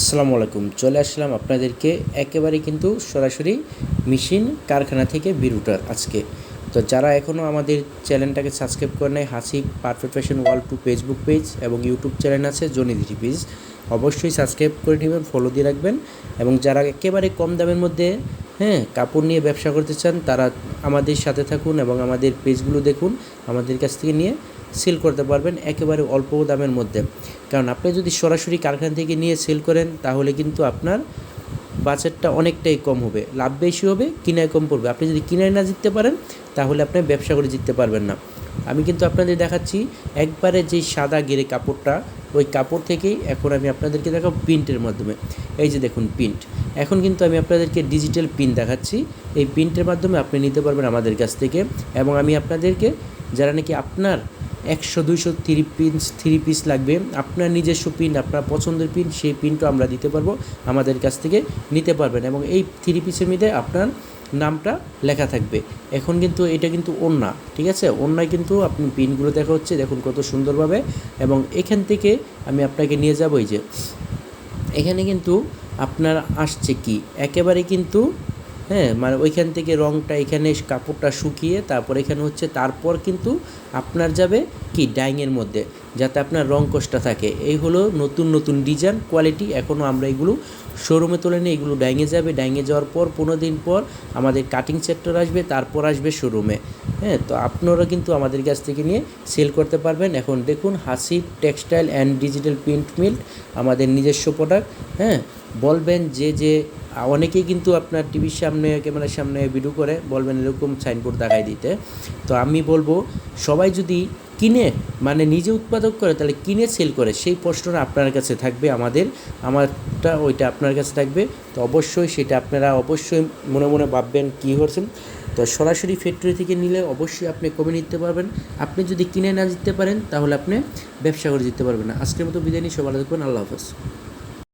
আসসালামু আলাইকুম। চলে আসলাম আপনাদেরকে একেবারে কিন্তু সরাসরি মেশিন কারখানা থেকে বিরুটার আজকে। তো যারা এখনও আমাদের চ্যানেলটাকে সাবস্ক্রাইব করে নেয় Hasi perfect fashion world two Facebook page এবং ইউটিউব চ্যানেল আছে জনিদিটি পেজ অবশ্যই সাবস্ক্রাইব করে নেবেন ফলো দিয়ে রাখবেন এবং যারা একেবারে কম দামের মধ্যে হ্যাঁ কাপড় নিয়ে ব্যবসা করতে চান, তারা আমাদের সাথে থাকুন এবং আমাদের পেজগুলো দেখুন, আমাদের কাছ থেকে নিয়ে সেল করতে পারবেন একেবারে অল্প দামের মধ্যে। কারণ আপনি যদি সরাসরি কারখানা থেকে নিয়ে সেল করেন, তাহলে কিন্তু আপনার বাজেটটা অনেকটাই কম হবে। লাভ বেশি হবে কিনায় কম পড়বে। আপনি যদি কিনায় না জিততে পারেন, তাহলে আপনি ব্যবসা করে জিততে পারবেন না। আমি কিন্তু আপনাদের দেখাচ্ছি, একবারে যেই সাদা গেরে কাপড়টা, ওই কাপড় থেকেই এখন আমি আপনাদেরকে দেখাবো প্রিন্টের মাধ্যমে। এই যে দেখুন প্রিন্ট। এখন কিন্তু আমি আপনাদেরকে ডিজিটাল পিন দেখাচ্ছি। এই প্রিন্টের মাধ্যমে আপনি নিতে পারবেন আমাদের কাছ থেকে। এবং আমি আপনাদেরকে, যারা নাকি আপনার একশো, দুইশো থ্রি পিস থ্রি পিস লাগবে। আপনার নিজস্ব পিন আপনার পছন্দের পিন সেই পিনটা আমরা দিতে পারব। আমাদের কাছ থেকে নিতে পারবেন এবং এই থ্রি পিসের মধ্যে আপনার নামটা লেখা থাকবে। এখন কিন্তু এটা কিন্তু ওন্না ঠিক আছে? ওন্নায় কিন্তু আপনি পিনগুলো দেখা হচ্ছে, দেখুন কত সুন্দরভাবে। এবং এখান থেকে আমি আপনাকে নিয়ে যাব এই যে, এখানে কিন্তু আপনার আসছে কি? একেবারে কিন্তু হ্যাঁ মানে ওইখান থেকে রংটা এখানে কাপড়টা শুকিয়ে তারপর এখানে হচ্ছে, তারপর কিন্তু আপনার যাবে কি, ডাইংয়ের মধ্যে, যাতে আপনার রং কষটা থাকে। এই হলো নতুন নতুন ডিজাইন, কোয়ালিটি এখনও আমরা এগুলো শোরুমে তুলে নিয়ে এগুলো ডাইংয়ে যাবে। ডাইংয়ে যাওয়ার পর, পনেরো দিন পর আমাদের কাটিং সেক্টর আসবে, তারপর আসবে শোরুমে হ্যাঁ তো আপনারা কিন্তু আমাদের কাছ থেকে নিয়ে সেল করতে পারবেন। এখন দেখুন Hasib textile and digital print mill আমাদের নিজস্ব প্রোডাক্ট হ্যাঁ বলবেন যে যে অনেকেই কিন্তু আপনার টিভির সামনে, ক্যামেরার সামনে ভিডিও করে, বলবেন এরকম সাইনবোর্ড দেখাই দিতে। তো আমি বলব, সবাই যদি কিনে মানে নিজে উৎপাদক করে, তাহলে কিনে সেল করে, সেই প্রশ্নটা আপনার কাছে থাকবে, আমাদের, আমারটা ওইটা আপনার কাছে থাকবে। তো অবশ্যই সেটা আপনারা অবশ্যই মনে মনে ভাববেন কী হচ্ছেন তো সরাসরি ফ্যাক্টরি থেকে নিলে অবশ্যই আপনি কমে নিতে পারবেন। আপনি যদি কিনে না জিততে পারেন, তাহলে আপনি ব্যবসা করে জিততে পারবেন আজকের মতো বিদায় নিয়ে সবাই থাকবেন, আল্লাহ হাফেজ।